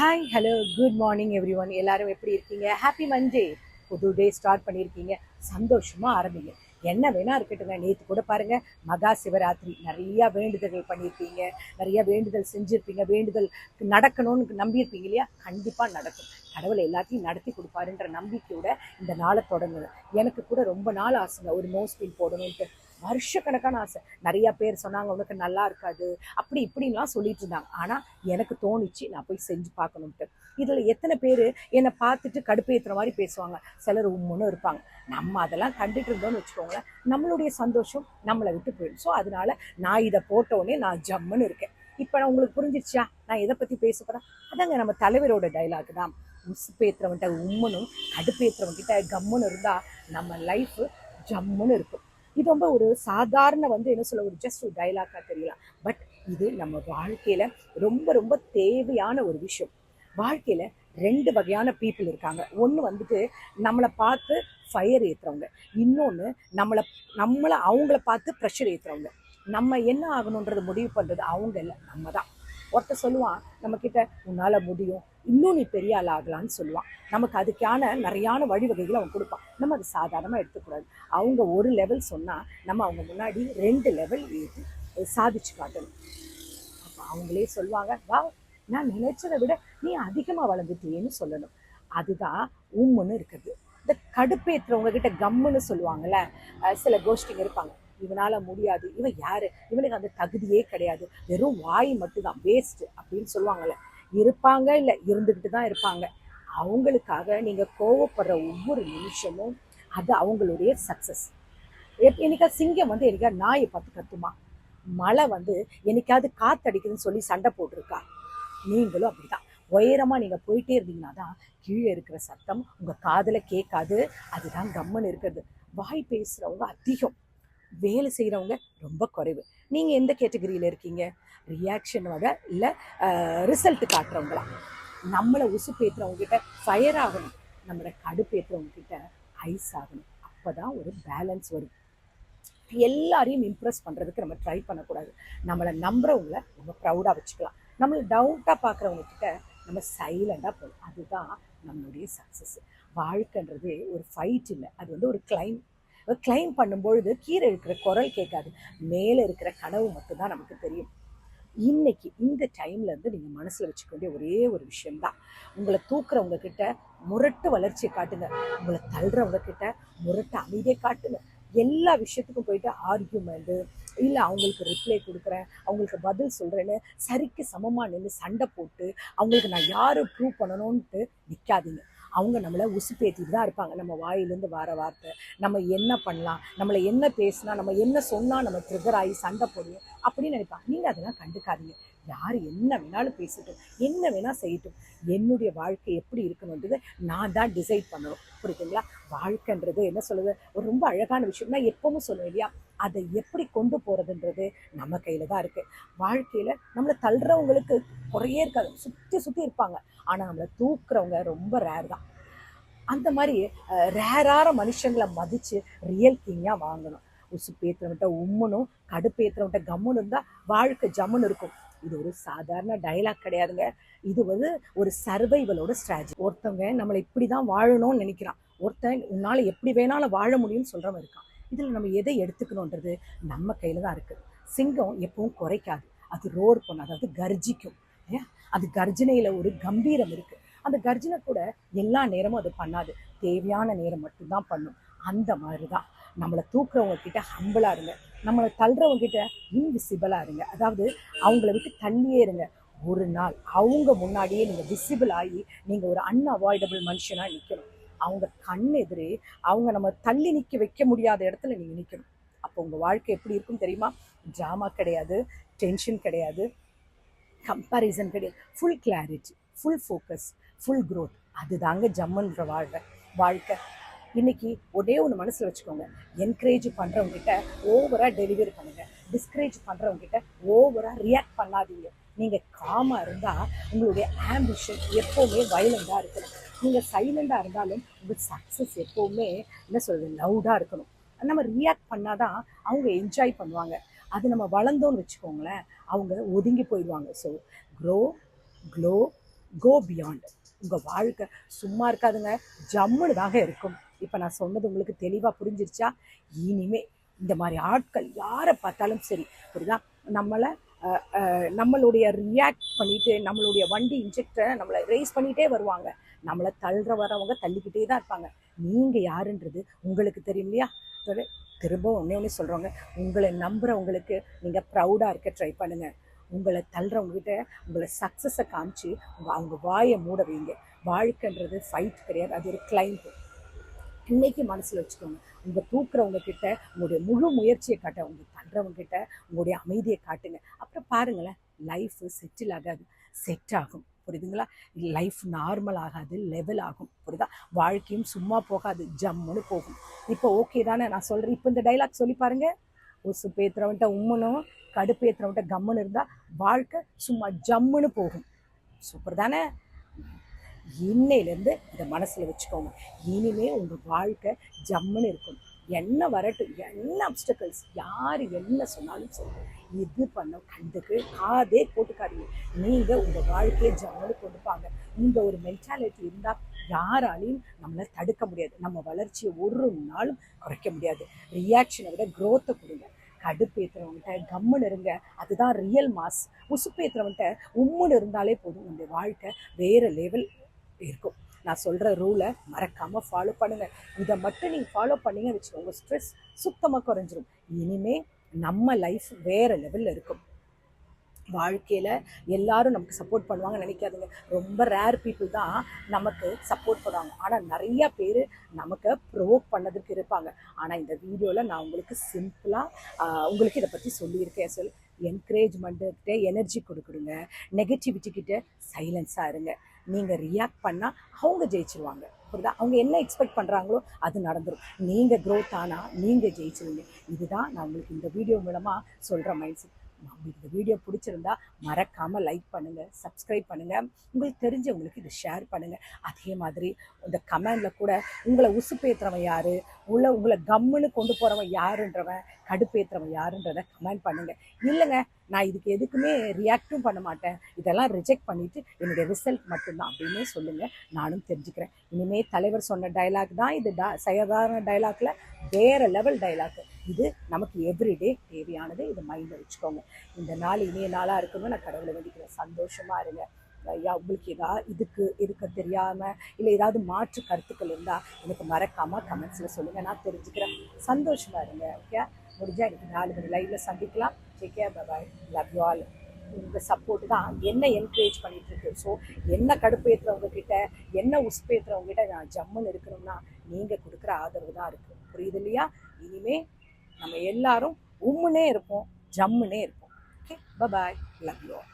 Hi hello good morning everyone எல்லாரும் எப்படி இருக்கீங்க? ஹாப்பி மண்டே புது டே ஸ்டார்ட் பண்ணியிருக்கீங்க. சந்தோஷமாக ஆரம்பிங்க. என்ன வேணா இருக்கட்டுங்க. நேற்று கூட பாருங்க மகா சிவராத்திரி. நிறையா வேண்டுதல்கள் பண்ணியிருப்பீங்க. நிறைய வேண்டுதல் செஞ்சுருப்பீங்க. வேண்டுதல் நடக்கணும்னு நம்பியிருப்பீங்க இல்லையா? கண்டிப்பாக நடக்கும். கடவுளை எல்லாத்தையும் நடத்தி கொடுப்பாருன்ற நம்பிக்கையோட இந்த நாளை தொடங்குது. எனக்கு கூட ரொம்ப நாள் ஆசைங்க ஒரு நோஸ் பின் போடணும்ட்டு வருஷக்கணக்கான ஆசை. நிறைய பேர் சொன்னாங்க உனக்கு நல்லா இருக்காது. அப்படி இப்படின்லாம் சொல்லிட்டு இருந்தாங்க. ஆனால் எனக்கு தோணுச்சு நான் போய் செஞ்சு பார்க்கணுன்ட்டு இதில் எத்தனை பேர் என்னை பார்த்துட்டு கடுப்பேற்றுற மாதிரி பேசுவாங்க. சிலர் உம்முன்னு இருப்பாங்க. நம்ம அதெல்லாம் கண்டுட்டு இருந்தோம்னு வச்சுக்கோங்களேன். நம்மளுடைய சந்தோஷம் நம்மளை விட்டு போயிடும். ஸோ அதனால நான் இதை போட்டோடனே நான் ஜம்முன்னு இருக்கேன். இப்போ நான் உங்களுக்கு புரிஞ்சிருச்சா? நான் எதை பற்றி பேச போகிறேன் அதாங்க நம்ம தலைவரோட டைலாக் தான். உசுப்பேத்துறவன்கிட்ட உம்மனும் கடுப்பேற்றுறவன்கிட்ட கம்முன்னு இருந்தால் நம்ம லைஃப் ஜம்முன்னு இருக்கும். இது ரொம்ப ஒரு சாதாரண வந்து என்ன சொல்ல ஒரு ஜஸ்ட் ஒரு டைலாக்காக தெரியலாம். பட் இது நம்ம வாழ்க்கையில ரொம்ப ரொம்ப தேவையான ஒரு விஷயம். வாழ்க்கையில ரெண்டு வகையான பீப்புள் இருக்காங்க. ஒன்று வந்துட்டு நம்மளை பார்த்து ஃபயர் ஏற்றுறவங்க இன்னொன்று நம்மளை நம்மளை அவங்கள பார்த்து ப்ரெஷர் ஏற்றுறவங்க நம்ம என்ன ஆகணுன்றது முடிவு பண்ணுறது அவங்க இல்லை நம்ம தான். ஒருத்தர் சொல்லுவான் நம்மக்கிட்ட உன்னால் முடியும். இன்னும் நீ பெரிய ஆள் ஆகலான்னு சொல்லுவான். நமக்கு அதுக்கான நிறையான வழிவகைகளை அவன் கொடுப்பான். நம்ம அது சாதாரணமாக எடுத்துக்கூடாது. அவங்க ஒரு லெவல் சொன்னால் நம்ம அவங்க முன்னாடி ரெண்டு லெவல் ஏற்றி சாதிச்சு காட்டணும். அப்போ அவங்களே சொல்லுவாங்க வா நான் நினைச்சதை விட நீ அதிகமாக வளர்ந்துட்டியேன்னு சொல்லணும். அதுதான் உம்முன்னு இருக்குது இந்த கடுப்பேற்றுறவங்க கிட்ட கம்முன்னு சொல்லுவாங்கல்ல சில கோஷ்டிங்க இருப்பாங்க. இவனால் முடியாது. இவன் யாரு? இவனுக்கு அந்த தகுதியே கிடையாது. வெறும் வாய் மட்டும்தான். வேஸ்ட் அப்படின்னு சொல்லுவாங்கல்ல. இருப்பாங்க இல்லை இருந்துக்கிட்டு தான் இருப்பாங்க. அவங்களுக்காக நீங்கள் கோவப்படுற ஒவ்வொரு நிமிஷமும் அது அவங்களுடைய சக்சஸ் என்னைக்கா சிங்கம் வந்து எனக்கா நாயை பார்த்து கத்துமா? மழை வந்து என்னைக்காவது காத்தடிக்குதுன்னு சொல்லி சண்டை போட்டிருக்கா? நீங்களும் அப்படிதான். உயரமாக நீங்கள் போயிட்டே இருந்தீங்கன்னா தான் கீழே இருக்கிற சத்தம் உங்கள் காதில் கேட்காது. அதுதான் கம்மன் இருக்கிறது. வாய் பேசுகிறவங்க அதிகம். வேலை செய்கிறவங்க ரொம்ப குறைவு. நீங்கள் எந்த கேட்டகரியில் இருக்கீங்க? ரியாக்ஷன் வகை இல்லை ரிசல்ட் காட்டுறவங்களா? நம்மளை உசுப்பேற்றுறவங்க கிட்ட ஃபயர் ஆகணும். நம்மளை கடுப்பேற்றுறவங்க கிட்ட ஐஸ் ஆகணும். அப்போ தான் ஒரு பேலன்ஸ் வரும். எல்லாரையும் இம்ப்ரெஸ் பண்ணுறதுக்கு நம்ம ட்ரை பண்ணக்கூடாது. நம்மளை நம்புறவங்கள ரொம்ப ப்ரௌடாக வச்சுக்கலாம். நம்மளை டவுட்டாக பார்க்குறவங்க கிட்ட நம்ம சைலண்டாக போகணும். அதுதான் நம்மளுடைய சக்ஸஸ் வாழ்க்கைன்றது ஒரு ஃபைட் இல்லை. அது வந்து ஒரு கிளைம் கிளைம் பண்ணும்பொழுது கீழே இருக்கிற குரல் கேட்காது. மேலே இருக்கிற கனவு மட்டும்தான் நமக்கு தெரியும். இன்னைக்கு இந்த டைம்ல இருந்து நீங்கள் மனசில் வச்சுக்க வேண்டிய ஒரே ஒரு விஷயம்தான். உங்களை தூக்குறவங்க கிட்ட முரட்டு வளர்ச்சியை காட்டுங்க. உங்களை தள்ளுறவங்க கிட்ட முரட்டு அமைதியை காட்டுங்க. எல்லா விஷயத்துக்கும் போயிட்டு ஆர்கியூமெண்ட்டு இல்லை அவங்களுக்கு ரிப்ளை கொடுக்குறேன் அவங்களுக்கு பதில் சொல்கிறேன்னு சரிக்கு சமமாக நின்று சண்டை போட்டு அவங்களுக்கு நான் யாரை ப்ரூவ் பண்ணணும்ன்ட்டு நிற்காதீங்க அவங்க நம்மளை உசுப்பேற்றிட்டு தான் இருப்பாங்க. நம்ம வாயிலேருந்து வர வார்த்தை நம்ம என்ன பண்ணலாம் நம்மளை என்ன பேசினா நம்ம என்ன சொன்னால் நம்ம ட்ரிகர் ஆகி சண்டை போடுவோம் அப்படின்னு நினைப்பாங்க. நீங்கள் அதெல்லாம் கண்டுக்காதீங்க. யார் என்ன வேணாலும் பேசட்டும் என்ன வேணால் செய்யட்டும். என்னுடைய வாழ்க்கை எப்படி இருக்கணுன்றது நான் தான் டிசைட் பண்ணணும். புரியுதுங்களா? வாழ்க்கைன்றது என்ன சொல்லுது ஒரு ரொம்ப அழகான விஷயம். நான் எப்பவும் சொல்லுவேன் இல்லையா? அதை எப்படி கொண்டு போகிறதுன்றது நம்ம கையில் தான் இருக்குது வாழ்க்கையில் நம்மளை தள்ளுறவங்களுக்கு குறையே இருக்காது. சுற்றி சுற்றி இருப்பாங்க. ஆனால் நம்மளை தூக்குறவங்க ரொம்ப ரேர் தான். அந்த மாதிரி ரேரான மனுஷங்களை மதித்து ரியல் கிங்காக வாங்கணும். உசு பேத்துறவன்ட்ட உம்மனும் ஏற்றுறவன்ட்ட கம்முன்னு இருந்தால் வாழ்க்கை ஜம்முன்னு இருக்கும். இது ஒரு சாதாரண டைலாக் கிடையாதுங்க. இது வந்து ஒரு சர்வைவலோட ஸ்ட்ராட்டஜி ஒருத்தவங்க நம்மளை இப்படி தான் வாழணும்னு நினைக்கிறான். ஒருத்தன் உன்னால் எப்படி வேணாலும் வாழ முடியும்னு சொல்கிறவன் இருக்கான். இதில் நம்ம எதை எடுத்துக்கணுன்றது நம்ம கையில் தான் இருக்குது சிங்கம் எப்பவும் குறைக்காது. அது ரோர் பண்ணும் அதாவது கர்ஜிக்கும். அது கர்ஜனையில் ஒரு கம்பீரம் இருக்குது அந்த கர்ஜனை கூட எல்லா நேரமும் அது பண்ணாது. தேவையான நேரம் மட்டும்தான் பண்ணும். அந்த மாதிரி தான் நம்மளை தூக்குறவங்க கிட்ட ஹம்பிளாக இருங்க. நம்மளை தள்ளுறவங்கிட்ட இன்விசிபிளாக இருங்க. அதாவது அவங்கள விட்டு தள்ளியே இருங்க. ஒரு நாள் அவங்க முன்னாடியே நீங்கள் விசிபிள் ஆகி நீங்கள் ஒரு அன்அவாய்டபிள் மனுஷனாக நிற்கணும் அவங்க கண் எதிரே அவங்க நம்ம தள்ளி நிற்க வைக்க முடியாத இடத்துல நீங்கள் நிற்கணும் அப்போ உங்கள் வாழ்க்கை எப்படி இருக்கும் தெரியுமா? ட்ராமா கிடையாது டென்ஷன் கிடையாது கம்பேரிசன் கிடையாது. Full clarity full focus full growth அதுதாங்க ஜம்முன்ற வாழ்க்கை. வாழ்க்கை இன்னைக்கு ஒரே ஒன்று மனசில் வச்சுக்கோங்க. என்கரேஜ் பண்ணுறவங்ககிட்ட ஓவராக டெலிவரி பண்ணுங்கள் டிஸ்கரேஜ் பண்ணுறவங்ககிட்ட ஓவராக ரியாக்ட் பண்ணாதீங்க. நீங்கள் காமாக இருந்தால் உங்களுடைய ஆம்பிஷன் எப்போவுமே வயலண்டாக இருக்கணும். நீங்கள் சைலண்டாக இருந்தாலும் உங்கள் சக்ஸஸ் எப்போவுமே என்ன சொல்கிறது லவுடாக இருக்கணும். நம்ம ரியாக்ட் பண்ணால் தான் அவங்க என்ஜாய் பண்ணுவாங்க. அது நம்ம வளர்ந்தோன்னு வச்சுக்கோங்களேன் அவங்க ஒதுங்கி போயிடுவாங்க. So grow glow go beyond உங்கள் வாழ்க்கை சும்மா இருக்காதுங்க ஜம்முன்னு தாங்க இருக்கும். இப்போ நான் சொன்னது உங்களுக்கு தெளிவாக புரிஞ்சிருச்சா? இனிமே இந்த மாதிரி ஆட்கள் யாரை பார்த்தாலும் சரி புரியுதா? நம்மளை நம்மளுடைய ரியாக்ட் பண்ணிட்டு நம்மளுடைய வண்டி இன்ஜெக்டரை நம்மளை ரேஸ் பண்ணிகிட்டே வருவாங்க. நம்மளை தள்ளுற வரவங்க தள்ளிக்கிட்டே தான் இருப்பாங்க. நீங்கள் யாருன்றது உங்களுக்கு தெரியும் இல்லையா? திரும்ப ஒன்றே ஒன்று சொல்கிறவங்க உங்களை நம்புகிறவங்களுக்கு நீங்கள் ப்ரௌடாக இருக்க ட்ரை பண்ணுங்கள் உங்களை தள்ளுறவங்ககிட்ட உங்களை சக்ஸஸை காமிச்சு உங்கள் அவங்க வாயை மூட வைங்க. வாழ்க்கைன்றது ஃபைட் கிடையாது. அது ஒரு கிளைண்ட் இன்னைக்கு மனசில் வச்சுக்கோங்க. உங்கள் தூக்குறவங்க கிட்ட உங்களுடைய முழு முயற்சியை காட்ட உங்க தள்ளுறவங்க கிட்ட உங்களுடைய அமைதியை காட்டுங்க. அப்புறம் பாருங்களேன் லைஃப் செட்டில் ஆகாது. செட் ஆகும். புரியுதுங்களா? லைஃப் நார்மல் ஆகாது லெவல் ஆகும். புரியுதா? வாழ்க்கையும் சும்மா போகாது ஜம்முன்னு போகும். இப்போ ஓகே தானே நான் சொல்கிறேன் இப்போ இந்த டைலாக் சொல்லி பாருங்க. உசு பேத்துறவன்ட்ட உம்மனும் கடுப்பு ஏத்துறவன்ட்ட கம்முன்னு இருந்தால் வாழ்க்கை சும்மா ஜம்முன்னு போகும். சூப்பர் தானே? இன்னையிலேருந்து இதை மனசில் வச்சுக்கோங்க. இனிமே உங்கள் வாழ்க்கை ஜம்முன்னு இருக்கும். என்ன வரட்டும் என்ன அப்டக்கல்ஸ் யார் என்ன சொன்னாலும் சரி இது பண்ண கண்டுக்கு காதே போட்டுக்காதீங்க. நீங்கள் உங்கள் வாழ்க்கையை ஜம்முன்னு கொடுப்பாங்க இந்த ஒரு மென்டாலிட்டி இருந்தால் யாராலையும் நம்மளை தடுக்க முடியாது. நம்ம வளர்ச்சியை ஒரு நாளும் குறைக்க முடியாது. ரியாக்ஷனை விட க்ரோத்தை கொடுங்க. கடுப்பேற்றுறவங்கிட்ட கம்முன்னு இருங்க. அதுதான் ரியல் மாஸ் உசுப்பேற்றுறவன்கிட்ட உம்முன்னு இருந்தாலே போதும். உங்களுடைய வாழ்க்கை வேறு லெவல் இருக்கும். நான் சொல்கிற ரூலை மறக்காமல் ஃபாலோ பண்ணுங்கள் இதை மட்டும் நீங்கள் ஃபாலோ பண்ணிங்க வச்சு உங்கள் ஸ்ட்ரெஸ் சுத்தமாக குறைஞ்சிரும். இனிமேல் நம்ம லைஃப் வேறு லெவலில் இருக்கும். வாழ்க்கையில் எல்லாரும் நமக்கு சப்போர்ட் பண்ணுவாங்கன்னு நினைக்காதுங்க. ரொம்ப ரேர் பீப்புள் தான் நமக்கு சப்போர்ட் பண்ணுவாங்க. ஆனால் நிறையா பேர் நமக்கு ப்ரோவோக் பண்ணதுக்கு இருப்பாங்க. ஆனால் இந்த வீடியோவில் நான் உங்களுக்கு சிம்பிளாக உங்களுக்கு இதை பற்றி சொல்லியிருக்கேன் சொல் என்கரேஜ்மெண்ட்டுக்கிட்ட எனர்ஜி கொடுக்குடுங்க நெகட்டிவிட்டி கிட்ட சைலன்ஸாக இருங்க. நீங்கள் ரியாக்ட் பண்ணால் அவங்க ஜெயிச்சிருவாங்க. புரியுதா? அவங்க என்ன எக்ஸ்பெக்ட் பண்ணுறாங்களோ அது நடந்துடும் நீங்கள் க்ரோத் ஆனால் நீங்கள் ஜெயிச்சிருவீங்க. இதுதான் நான் உங்களுக்கு இந்த வீடியோ மூலமாக சொல்கிற மைண்ட் செட் உங்களுக்கு இந்த வீடியோ பிடிச்சிருந்தா மறக்காமல் லைக் பண்ணுங்கள் சப்ஸ்கிரைப் பண்ணுங்கள் உங்களுக்கு தெரிஞ்சவங்களுக்கு இதை ஷேர் பண்ணுங்கள் அதே மாதிரி இந்த கமெண்டில் கூட உங்களை உசுப்பேத்துறவன் யார்? உள்ள உங்களை கம்முன்னு கொண்டு போகிறவன் யாருன்றவன்? கடுப்பேற்றுறவன் யாருன்றதை கமெண்ட் பண்ணுங்கள் இல்லைங்க நான் இதுக்கு எதுக்குமே ரியாக்டும் பண்ண மாட்டேன். இதெல்லாம் ரிஜெக்ட் பண்ணிவிட்டு என்னுடைய ரிசல்ட் மட்டும்தான் அப்படின்னு சொல்லுங்கள் நானும் தெரிஞ்சுக்கிறேன். இனிமேல் தலைவர் சொன்ன டைலாக் தான் இது. டா சாதாரண டைலாக்ல வேறு லெவல் டைலாக்கு இது நமக்கு எவ்ரிடே தேவையானது இதை மைண்டில் வச்சுக்கோங்க. இந்த நாள் இனிய நாளாக இருக்கணும்னு நான் கடவுளை வேண்டிக்கிறேன். சந்தோஷமாக இருங்க. ஐயா உங்களுக்கு ஏதாவது இதுக்கு இருக்க தெரியாமல் இல்லை ஏதாவது மாற்று கருத்துக்கள் இருந்தால் எனக்கு மறக்காமல் கமெண்ட்ஸில் சொல்லுங்கள் நான் தெரிஞ்சுக்கிறேன். சந்தோஷமாக இருங்க. ஓகே முடிஞ்சால் எனக்கு நாலு மணி லைவில் சந்திக்கலாம். Take bye love you all உங்கள் சப்போர்ட் தான் என்ன என்கரேஜ் பண்ணிட்டு இருக்கு ஸோ என்ன கடுப்பு ஏற்றுறவங்கக்கிட்ட என்ன உசுப்பு ஏற்றுறவங்ககிட்ட நான் ஜம்முன்னு இருக்கணும்னா நீங்கள் கொடுக்குற ஆதரவு தான் இருக்குது புரியுது இல்லையா? இனிமே நம்ம எல்லாரும் உம்முனே இருப்போம் ஜம்முனே இருப்போம். Okay bye love you all